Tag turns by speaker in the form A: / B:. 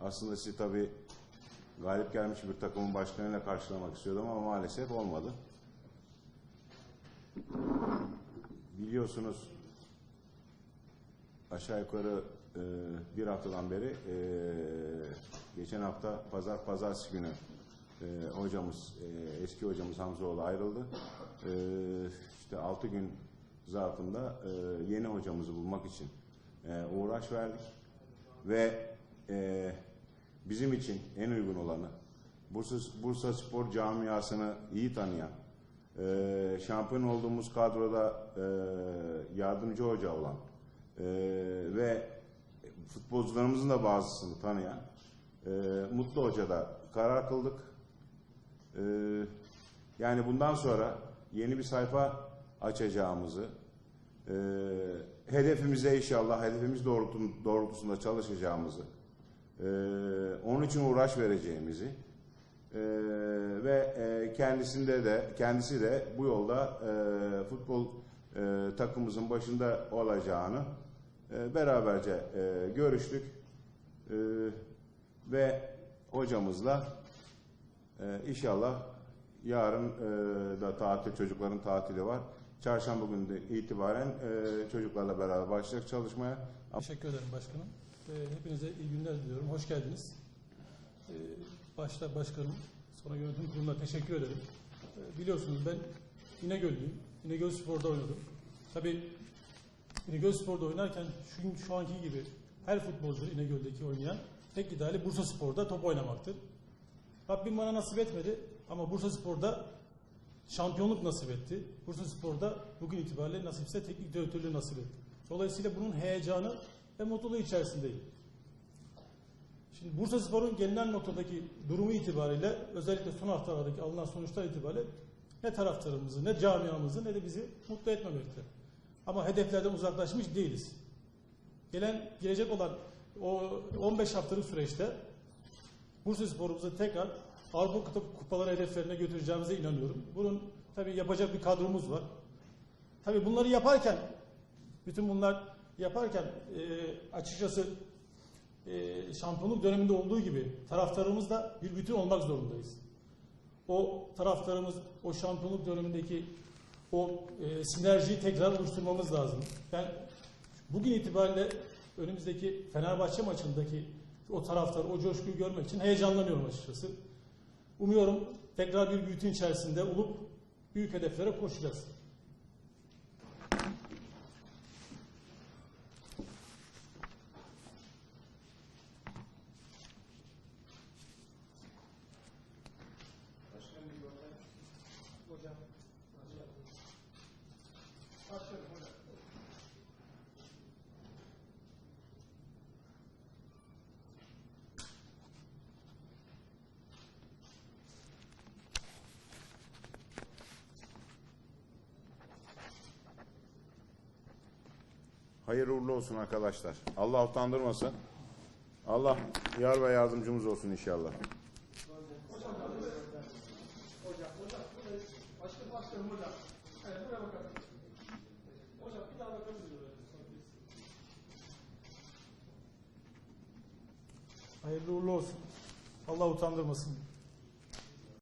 A: aslında sizi tabii galip gelmiş bir takımın başkanıyla karşılamak istiyordum ama maalesef olmadı. Biliyorsunuz aşağı yukarı e, bir haftadan beri e, geçen hafta pazar pazartesi günü e, hocamız e, eski hocamız Hamzoğlu ayrıldı. E, işte 6 gün zarfında e, yeni hocamızı bulmak için e, uğraş verdik ve e, bizim için en uygun olanı Bursa, Bursa Spor camiasını iyi tanıyan e, şampiyon olduğumuz kadroda e, yardımcı hoca olan ve futbolcularımızın da bazısını tanıyan e, Mutlu Hoca'da karar kıldık. Yani bundan sonra yeni bir sayfa açacağımızı, e, hedefimize inşallah hedefimiz doğrultusunda çalışacağımızı, e, onun için uğraş vereceğimizi e, ve e, kendisinde de kendisi de bu yolda e, futbol e, takımımızın başında olacağını e, beraberce e, görüştük E, ve hocamızla e, inşallah yarın e, da tatil çocukların tatili var. Çarşamba günü itibaren e, çocuklarla beraber başlayacak çalışmaya.
B: Teşekkür ederim başkanım. Ee, hepinize iyi günler diliyorum. Hoş geldiniz. Ee, başta başkanım, sonra yönetim kuruluna teşekkür ederim. Ee, biliyorsunuz ben İnegöllüyüm. İnegöl Spor'da oynadım. Tabii İnegöl Spor'da oynarken şu, şu anki gibi her futbolcu İnegöl'deki oynayan tek ideali Bursa Spor'da top oynamaktır. Rabbim bana nasip etmedi ama Bursa Spor'da şampiyonluk nasip etti. Bursa Spor'da bugün itibariyle nasipse teknik direktörlüğü nasip etti. Dolayısıyla bunun heyecanı ve mutluluğu içerisindeyim. Şimdi Bursa Spor'un gelinen noktadaki durumu itibariyle özellikle son haftalardaki alınan sonuçlar itibariyle ne taraftarımızı ne camiamızı ne de bizi mutlu etmemekte. Ama hedeflerden uzaklaşmış değiliz. Gelen gelecek olan o 15 haftalık süreçte Bursa Spor'umuzu tekrar Avrupa Kupa- Kupaları hedeflerine götüreceğimize inanıyorum. Bunun tabii yapacak bir kadromuz var. Tabii bunları yaparken bütün bunlar yaparken e, açıkçası e, şampiyonluk döneminde olduğu gibi taraftarımız da bir bütün olmak zorundayız. O taraftarımız o şampiyonluk dönemindeki o e, sinerjiyi tekrar oluşturmamız lazım. Ben bugün itibariyle önümüzdeki Fenerbahçe maçındaki o taraftar, o coşkuyu görmek için heyecanlanıyorum açıkçası. Umuyorum tekrar bir bütün içerisinde olup büyük hedeflere koşacağız.
A: Hayırlı uğurlu olsun arkadaşlar. Allah utandırmasın. Allah yar ve yardımcımız olsun inşallah.
B: Hayırlı uğurlu olsun. Allah utandırmasın.